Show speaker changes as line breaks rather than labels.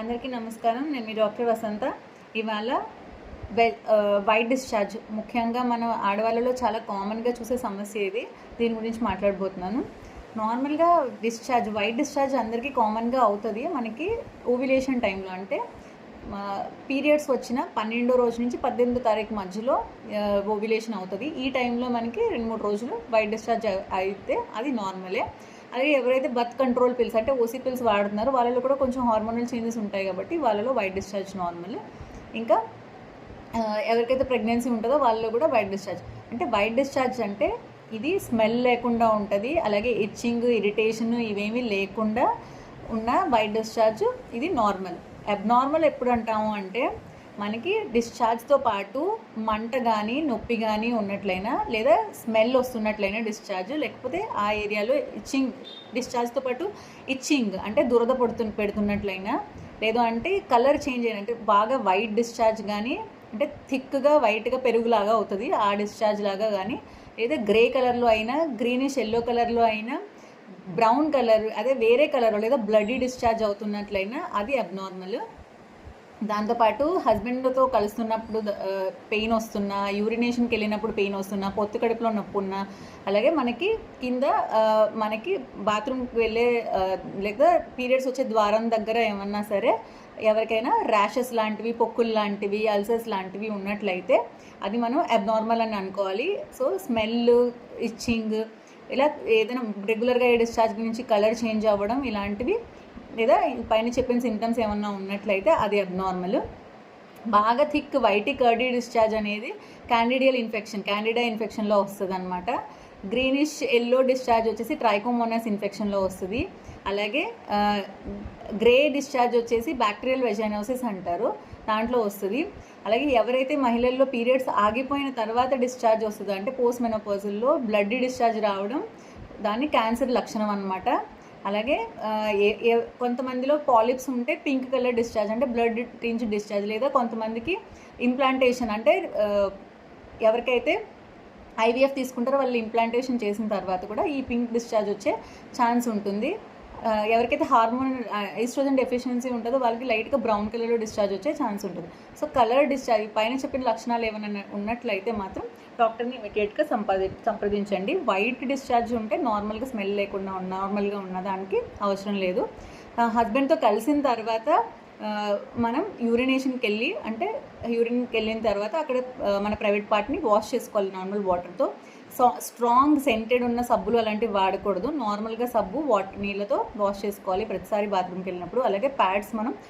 అందరికీ నమస్కారం. నేను మీ డాక్టర్ వసంత. ఇవాళ వె- వైట్ డిశ్చార్జ్. ముఖ్యంగా మన ఆడవాళ్ళలో చాలా కామన్గా చూసే సమస్య ఇది. దీని గురించి మాట్లాడబోతున్నాను. నార్మల్గా డిశ్చార్జ్ వైట్ డిశ్చార్జ్ అందరికీ కామన్గా అవుతుంది. మనకి ఓవిలేషన్ టైంలో అంటే పీరియడ్స్ వచ్చిన పన్నెండో రోజు నుంచి పద్దెనిమిదో తారీఖు మధ్యలో ఓవిలేషన్ అవుతుంది. ఈ టైంలో మనకి రెండు మూడు రోజులు వైట్ డిశ్చార్జ్ అయితే అది నార్మలే అలాగే ఎవరైతే బర్త్ కంట్రోల్ పిల్స్ అంటే ఓసీ పిల్స్ వాడుతున్నారో వాళ్ళలో కూడా కొంచెం హార్మోనల్ చేంజెస్ ఉంటాయి కాబట్టి వాళ్ళలో వైట్ డిశ్చార్జ్ నార్మల్ ఇంకా ఎవరికైతే ప్రెగ్నెన్సీ ఉంటుందో వాళ్ళలో కూడా వైట్ డిశ్చార్జ్ అంటే వైట్ డిశ్చార్జ్ అంటే ఇది స్మెల్ లేకుండా ఉంటుంది అలాగే ఇచ్చింగ్ ఇరిటేషన్ ఇవేమీ లేకుండా ఉన్న వైట్ డిశ్చార్జ్ ఇది నార్మల్ అబ్నార్మల్ ఎప్పుడు అంటాము అంటే మనకి డిశ్చార్జ్తో పాటు మంట కానీ నొప్పి కానీ ఉన్నట్లయినా లేదా స్మెల్ వస్తున్నట్లయినా డిశ్చార్జ్ లేకపోతే ఆ ఏరియాలో ఇచ్చింగ్ డిశ్చార్జ్తో పాటు ఇచ్చింగ్ అంటే దురద పడుతు పెడుతున్నట్లయినా లేదు అంటే కలర్ చేంజ్ అయిన అంటే బాగా వైట్ డిశ్చార్జ్ కానీ అంటే థిక్గా వైట్గా పెరుగులాగా అవుతుంది ఆ డిశ్చార్జ్ లాగా కానీ లేదా గ్రే కలర్లో అయినా గ్రీనిష్ ఎల్లో కలర్లో అయినా బ్రౌన్ కలర్ అదే వేరే కలర్ లేదా బ్లడీ డిశ్చార్జ్ అవుతున్నట్లయినా అది అబ్నార్మల్ దాంతోపాటు హస్బెండ్తో కలుస్తున్నప్పుడు పెయిన్ వస్తున్నా యూరినేషన్కి వెళ్ళినప్పుడు పెయిన్ వస్తున్నా పొత్తు కడుపులో నొప్పి ఉన్నా అలాగే మనకి కింద మనకి బాత్రూమ్కి వెళ్ళే లేదా పీరియడ్స్ వచ్చే ద్వారం దగ్గర ఏమన్నా సరే ఎవరికైనా ర్యాషెస్ లాంటివి పొక్కులు లాంటివి అల్సర్స్ లాంటివి ఉన్నట్లయితే అది మనం అబ్నార్మల్ అని అనుకోవాలి. సో స్మెల్ ఇచ్చింగ్ ఇలా ఏదైనా రెగ్యులర్గా డిశ్చార్జ్ నుంచి కలర్ చేంజ్ అవ్వడం ఇలాంటివి లేదా పైన చెప్పిన సిమ్టమ్స్ ఏమన్నా ఉన్నట్లయితే అది అబ్నార్మల్ బాగా థిక్ వైటి కర్డీ డిశ్చార్జ్ అనేది క్యాండిడియల్ ఇన్ఫెక్షన్ క్యాండిడా ఇన్ఫెక్షన్లో వస్తుంది అనమాట గ్రీనిష్ ఎల్లో డిశ్చార్జ్ వచ్చేసి ట్రైకోమోనాస్ ఇన్ఫెక్షన్లో వస్తుంది. అలాగే గ్రే డిశ్చార్జ్ వచ్చేసి బ్యాక్టీరియల్ వెజైనోసిస్ అంటారు. దాంట్లో వస్తుంది. అలాగే ఎవరైతే మహిళల్లో పీరియడ్స్ ఆగిపోయిన తర్వాత డిశ్చార్జ్ వస్తుందో అంటే పోస్ట్ మెనోపాజల్లో బ్లడ్ డిశ్చార్జ్ రావడం దాన్ని క్యాన్సర్ లక్షణం అనమాట అలాగే ఏ- ఏ- కొంతమందిలో పాలిప్స్ ఉంటే పింక్ కలర్ డిశ్చార్జ్ అంటే బ్లడ్ టింజ్ డిశ్చార్జ్ లేదా కొంతమందికి ఇంప్లాంటేషన్ అంటే ఎవరికైతే ఐవీఎఫ్ తీసుకుంటారో వాళ్ళు ఇంప్లాంటేషన్ చేసిన తర్వాత కూడా ఈ పింక్ డిశ్చార్జ్ వచ్చే ఛాన్స్ ఉంటుంది. ఎవరికైతే హార్మోన్ ఈస్ట్రోజన్ డెఫిషియన్సీ ఉంటుందో వాళ్ళకి లైట్గా బ్రౌన్ కలర్లో డిశ్చార్జ్ వచ్చే ఛాన్స్ ఉంటుంది. సో కలర్ డిశ్చార్జ్ పైన చెప్పిన లక్షణాలు ఏమైనా ఉన్నట్లయితే మాత్రం డాక్టర్ని ఇమీడియట్గా సంపాది సంప్రదించండి. వైట్ డిశ్చార్జ్ ఉంటే నార్మల్గా స్మెల్ లేకుండా నార్మల్గా ఉన్న దానికి అవసరం లేదు. హస్బెండ్తో కలిసిన తర్వాత మనం యూరినేషన్కి వెళ్ళి అంటే యూరిన్కి వెళ్ళిన తర్వాత అక్కడ మన ప్రైవేట్ పార్ట్ని వాష్ చేసుకోవాలి నార్మల్ వాటర్తో. స్ట్రాంగ్ సెంటెడ్ ఉన్న సబ్బులు అలాంటివి వాడకూడదు. నార్మల్గా సబ్బు వాటర్ నీళ్ళతో వాష్ చేసుకోవాలి ప్రతిసారి బాత్రూమ్కి వెళ్ళినప్పుడు అలాగే ప్యాడ్స్ మనం